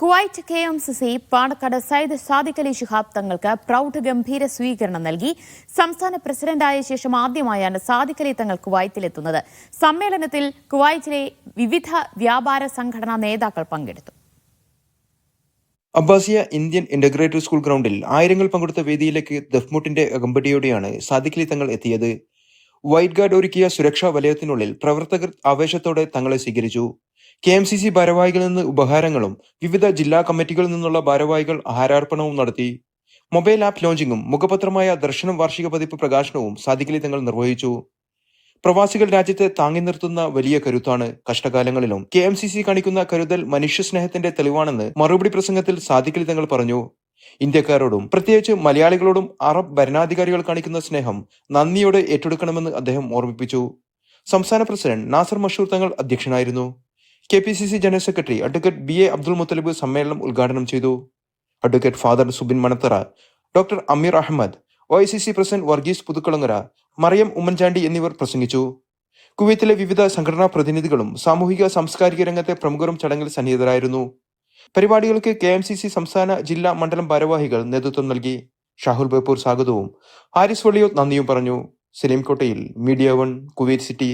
Kuwait K M C C Panakkad Sayyid Sadiq Ali Shihab തങ്ങൾക്ക് പ്രൗഢ ഗംഭീര സ്വീകരണം നൽകി. സംസ്ഥാന പ്രസിഡന്റായ ശേഷം ആദ്യമായാണ് സാദിഖ് അലി തങ്ങൾ കുവൈത്തിലെത്തുന്നത് സമ്മേളനത്തിൽ കുവൈറ്റിലെ വിവിധ വ്യാപാര സംഘടനാ നേതാക്കൾ പങ്കെടുത്തു. അബ്ബാസിയ ഇന്ത്യൻ ഇന്റഗ്രേറ്റഡ് സ്കൂൾ ഗ്രൗണ്ടിൽ ആയിരങ്ങൾ പങ്കെടുത്ത വേദിയിലേക്ക് ദഫ്മുട്ടിന്റെ അകമ്പടിയോടെയാണ് സാദിഖലി തങ്ങൾ എത്തിയത്. വൈറ്റ് ഗാർഡ് ഒരുക്കിയ സുരക്ഷാ വലയത്തിനുള്ളിൽ പ്രവർത്തകർ ആവേശത്തോടെ തങ്ങളെ സ്വീകരിച്ചു. കെ എം സി സി ഭാരവാഹികളിൽ നിന്ന് ഉപഹാരങ്ങളും വിവിധ ജില്ലാ കമ്മിറ്റികളിൽ നിന്നുള്ള ഭാരവാഹികൾ ആഹാരാർപ്പണവും നടത്തി. മൊബൈൽ ആപ്പ് ലോഞ്ചിങ്ങും മുഖപത്രമായ ദർശനം വാർഷിക പതിപ്പ് പ്രകാശനവും സാധിക്കലി തങ്ങൾ നിർവഹിച്ചു. പ്രവാസികൾ രാജ്യത്തെ താങ്ങി നിർത്തുന്ന വലിയ കരുത്താണ് കഷ്ടകാലങ്ങളിലും. കെ എം സി സി കാണിക്കുന്ന കരുതൽ മനുഷ്യസ്നേഹത്തിന്റെ തെളിവാണെന്ന് മറുപടി പ്രസംഗത്തിൽ സാദിഖലി തങ്ങൾ പറഞ്ഞു. ഇന്ത്യക്കാരോടും പ്രത്യേകിച്ച് മലയാളികളോടും അറബ് ഭരണാധികാരികൾ കാണിക്കുന്ന സ്നേഹം നന്ദിയോടെ ഏറ്റെടുക്കണമെന്ന് അദ്ദേഹം ഓർമ്മിപ്പിച്ചു. സംസ്ഥാന പ്രസിഡന്റ് നാസർ മഷൂർ തങ്ങൾ അധ്യക്ഷനായിരുന്നു. K P C C general secretary advocate B A Abdul Muthalib സമ്മേളനം ഉദ്ഘാടനം ചെയ്തു. Advocate father Subin Manathara doctor Ameer Ahmed O I C C president Varghese Puthukkalangara Mariam Oommen Chandy എന്നിവർ പ്രസംഗിച്ചു. കുവൈത്തിലെ വിവിധ സംഘടനാ പ്രതിനിധികളും സാമൂഹിക സാംസ്കാരിക രംഗത്തെ പ്രമുഖരും ചടങ്ങിൽ സന്നിഹിതരായിരുന്നു. പരിപാടികൾക്ക് കെ എം സി സി സംസ്ഥാന ജില്ലാ മണ്ഡലം ഭാരവാഹികൾ നേതൃത്വം നൽകി. ഷാഹുൽ ബേപ്പൂർ സ്വാഗതവും. ഹാരിസ് വള്ളിയോ നന്ദിയും പറഞ്ഞു. Saleem media one Kuwait city.